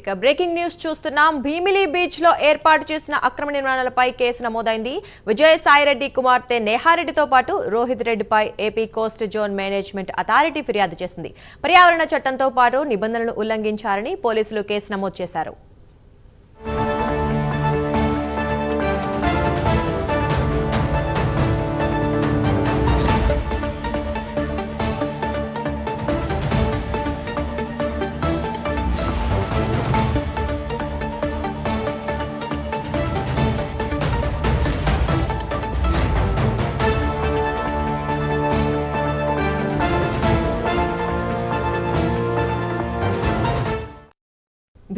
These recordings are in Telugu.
ఇక బ్రేకింగ్ న్యూస్ చూస్తున్నాం. భీమిలి బీచ్లో ఏర్పాటు చేసిన అక్రమ నిర్మాణాలపై కేసు నమోదైంది. విజయసాయిరెడ్డి కుమార్తె నేహారెడ్డితో పాటు రోహిత్ రెడ్డిపై A P coast zone management authority ఫిర్యాదు చేసింది. పర్యావరణ చట్టంతో పాటు నిబంధనలు ఉల్లంఘించారని పోలీసులు కేసు నమోదు చేశారు.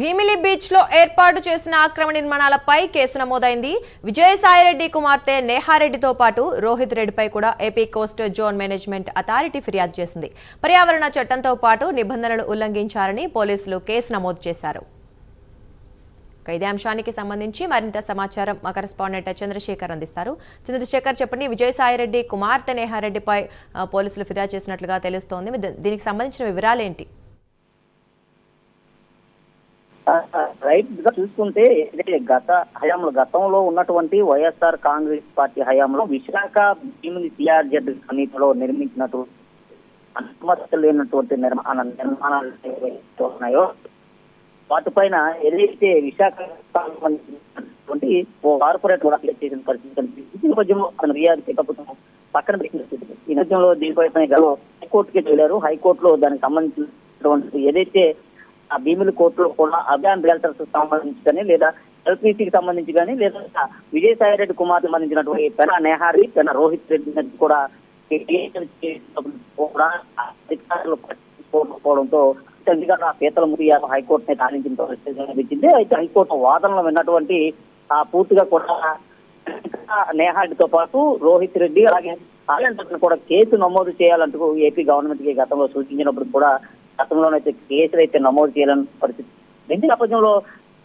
భీమిలి బీచ్లో ఏర్పాటు చేసిన ఆక్రమణ నిర్మాణాలపై కేసు నమోదైంది. విజయసాయిరెడ్డి కుమార్తె నేహారెడ్డితో పాటు రోహిత్ రెడ్డిపై కూడా A P coast zone management authority ఫిర్యాదు చేసింది. పర్యావరణ చట్టంతో పాటు నిబంధనలు ఉల్లంఘించారని పోలీసులు కేసు నమోదు చేశారు. ఖైదాంశానికి ఇదే అంశానికి సంబంధించి మరింత సమాచారం మా కరెస్పాండెంట్ చంద్రశేఖర్ అందిస్తారు. చంద్రశేఖర్ చెప్పండి విజయసాయిరెడ్డి కుమార్తె నేహారెడ్డిపై పోలీసులు ఫిర్యాదు చేసినట్లుగా తెలుస్తోంది. దీనికి సంబంధించిన వివరాలు ఏంటి రైట్. గా చూసుకుంటే గత హయాంలో గతంలో ఉన్నటువంటి వైఎస్ఆర్ కాంగ్రెస్ పార్టీ హయాంలో విశాఖ భీమిని సిఆర్జెడ్ సమీపంలో నిర్మించినటువంటి అనుమతి లేనటువంటి నిర్మాణ నిర్మాణాలు ఏవైతే ఉన్నాయో వాటిపైన ఏదైతే విశాఖ ఓ కార్పొరేట్ కూడా అప్లై చేసిన పరిస్థితి కనిపిస్తుంది. నేపథ్యంలో ప్రభుత్వం పక్కన పెట్టిన స్థితి. ఈ నేపథ్యంలో దీనిపై హైకోర్టుకి వెళ్ళారు. హైకోర్టులో దానికి సంబంధించినటువంటి ఏదైతే ఆ భీముల కోర్టులో కూడా అభియాన్ రియల్టర్స్ సంబంధించి కానీ లేదా ఎల్పిసికి సంబంధించి కానీ లేదా విజయసాయి రెడ్డి కుమార్ సంబంధించినటువంటి పెన నేహారి పెన రోహిత్ రెడ్డి కూడా కూడా అధికారులు పట్టించుకోకపోవడంతో చండీగఢ్ ఆ పీతల మురియాలు హైకోర్టుని సాధించిన పరిస్థితి కనిపించింది. అయితే హైకోర్టు వాదనలు విన్నటువంటి ఆ పూర్తిగా కూడా నేహాడితో పాటు రోహిత్ రెడ్డి అలాగే ఆనంద్ కూడా కేసు నమోదు చేయాలంటూ ఏపీ గవర్నమెంట్కి గతంలో సూచించినప్పుడు కూడా గతంలోనైతే కేసులు అయితే నమోదు చేయాలని పరిస్థితి. దీని నేపథ్యంలో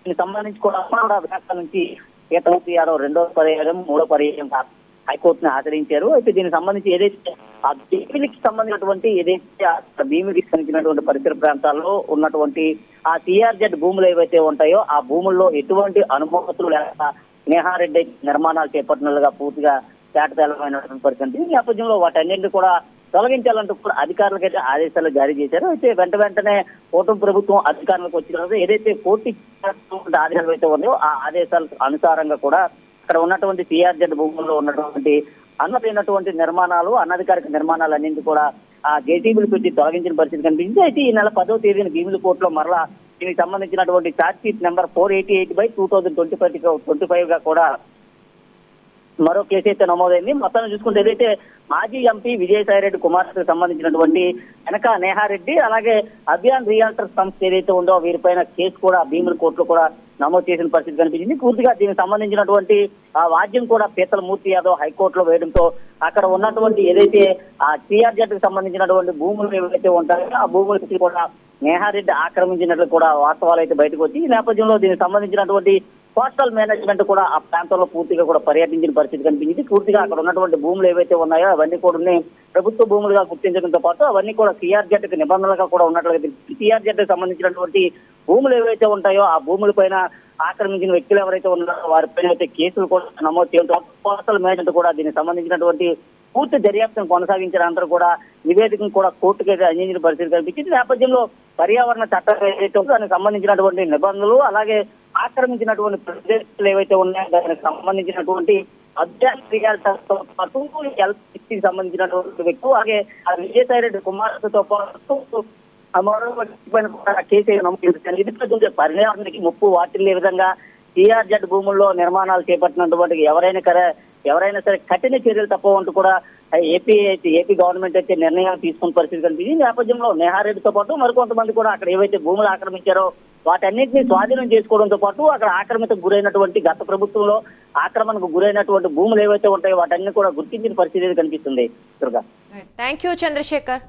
దీనికి సంబంధించి కూడా అపరాధ విశాఖ నుంచి పీతలూపి యాదవ్ రెండో పర్యాయం మూడో పర్యాయం హైకోర్టును ఆచరించారు అయితే దీనికి సంబంధించి ఏదైతే ఆ భీమిలికి సంబంధించినటువంటి ఏదైతే ఆ భీమిలికి సంబంధించినటువంటి పరిసర ప్రాంతాల్లో ఉన్నటువంటి ఆ సిఆర్జెడ్ భూములు ఏవైతే ఉంటాయో ఆ భూముల్లో ఎటువంటి అనుమతులు లేక స్నేహారెడ్డి నిర్మాణాలు చేపట్టినట్లుగా పూర్తిగా తేటతెల్లమైనటువంటి పరిస్థితి. ఈ నేపథ్యంలో వాటన్నింటినీ కూడా తొలగించాలంటూ కూడా అధికారులకైతే ఆదేశాలు జారీ చేశారు. అయితే వెంట వెంటనే కూటమి ప్రభుత్వం అధికారులకు వచ్చిన తర్వాత ఏదైతే కోర్టు ఆదేశాలు అయితే ఉన్నాయో ఆ ఆదేశాల అనుసారంగా కూడా అక్కడ ఉన్నటువంటి సిఆర్జెడ్ భూముల్లో ఉన్నటువంటి అన్నదైనటువంటి నిర్మాణాలు అనధికారిక నిర్మాణాలు అన్నింటి కూడా ఆ జేటీబీలు పెట్టి తొలగించిన పరిస్థితి కనిపించింది. అయితే ఈ నెల పదో తేదీన భీముల కోర్టులో మరలా దీనికి సంబంధించినటువంటి charge sheet number four eighty eight by two thousand twenty five twenty ఫైవ్గా కూడా మరో కేసు అయితే నమోదైంది. మొత్తాన్ని చూసుకుంటే ఏదైతే మాజీ ఎంపీ విజయసాయిరెడ్డి కుమార్తెకు సంబంధించినటువంటి వెనక నేహారెడ్డి అలాగే అభియాన్ రియాల్టర్ సంస్థ ఏదైతే ఉందో వీరిపైన కేసు కూడా భీముల కోర్టులో కూడా నమోదు చేసిన పరిస్థితి కనిపించింది. పూర్తిగా దీనికి సంబంధించినటువంటి ఆ వాద్యం కూడా పీతల మూర్తి యాదవ్ హైకోర్టులో వేయడంతో అక్కడ ఉన్నటువంటి ఏదైతే ఆ టీఆర్జెడ్కి సంబంధించినటువంటి భూములు ఏవైతే ఉంటాయో ఆ భూములకి కూడా నేహారెడ్డి ఆక్రమించినట్లు కూడా వాస్తవాలు అయితే బయటకు వచ్చి ఈ నేపథ్యంలో దీనికి సంబంధించినటువంటి కోస్టల్ మేనేజ్మెంట్ కూడా ఆ ప్రాంతంలో పూర్తిగా కూడా పర్యటించిన పరిస్థితి కనిపించింది. పూర్తిగా అక్కడ ఉన్నటువంటి భూములు ఏవైతే ఉన్నాయో అవన్నీ కూడా ప్రభుత్వ భూములుగా గుర్తించడంతో పాటు అవన్నీ కూడా సిఆర్జెడ్కి నిబంధనలుగా కూడా ఉన్నట్లుగా తెలిసింది సిఆర్జెడ్కి సంబంధించినటువంటి భూములు ఏవైతే ఉంటాయో ఆ భూముల పైన ఆక్రమించిన వ్యక్తులు ఎవరైతే ఉన్నారో వారిపైన అయితే కేసులు కూడా నమోదు చేయడం కోస్టల్ మేనేజ్మెంట్ కూడా దీనికి సంబంధించినటువంటి పూర్తి దర్యాప్తును కొనసాగించడానికి అందరూ కూడా నివేదికను కూడా కోర్టుకు అయితే అందించిన పరిస్థితి కనిపించింది. నేపథ్యంలో పర్యావరణ చట్టం ఏదైతే ఉందో దానికి సంబంధించినటువంటి నిబంధనలు అలాగే ఆక్రమించినటువంటి ప్రదేశాలు ఏవైతే ఉన్నాయో దానికి సంబంధించినటువంటి అభ్యాసతో పాటు ఎల్పిసికి సంబంధించినటువంటి వ్యక్తులు అలాగే ఆ విజయసాయి రెడ్డి కుమార్తెతో పాటు మరో పైన ఇది ముప్పు వాటిల్లే విధంగా టీఆర్జెడ్ భూముల్లో నిర్మాణాలు చేపట్టినటువంటి ఎవరైనా సరే ఎవరైనా సరే కఠిన చర్యలు తప్పవంటూ కూడా ఏపీ అయితే ఏపీ గవర్నమెంట్ అయితే నిర్ణయం తీసుకున్న పరిస్థితి కనిపించింది. ఈ నేపథ్యంలో నేహారెడ్డితో పాటు మరికొంతమంది కూడా అక్కడ ఏవైతే భూములు ఆక్రమించారో వాటన్నిటిని స్వాధీనం చేసుకోవడంతో పాటు అక్కడ ఆక్రమిత గురైనటువంటి గత ప్రభుత్వంలో ఆక్రమణకు గురైనటువంటి భూములు ఏవైతే ఉంటాయో వాటన్ని కూడా గుర్తించిన పరిస్థితి కనిపిస్తుంది. దుర్గా. Thank you Chandrasekhar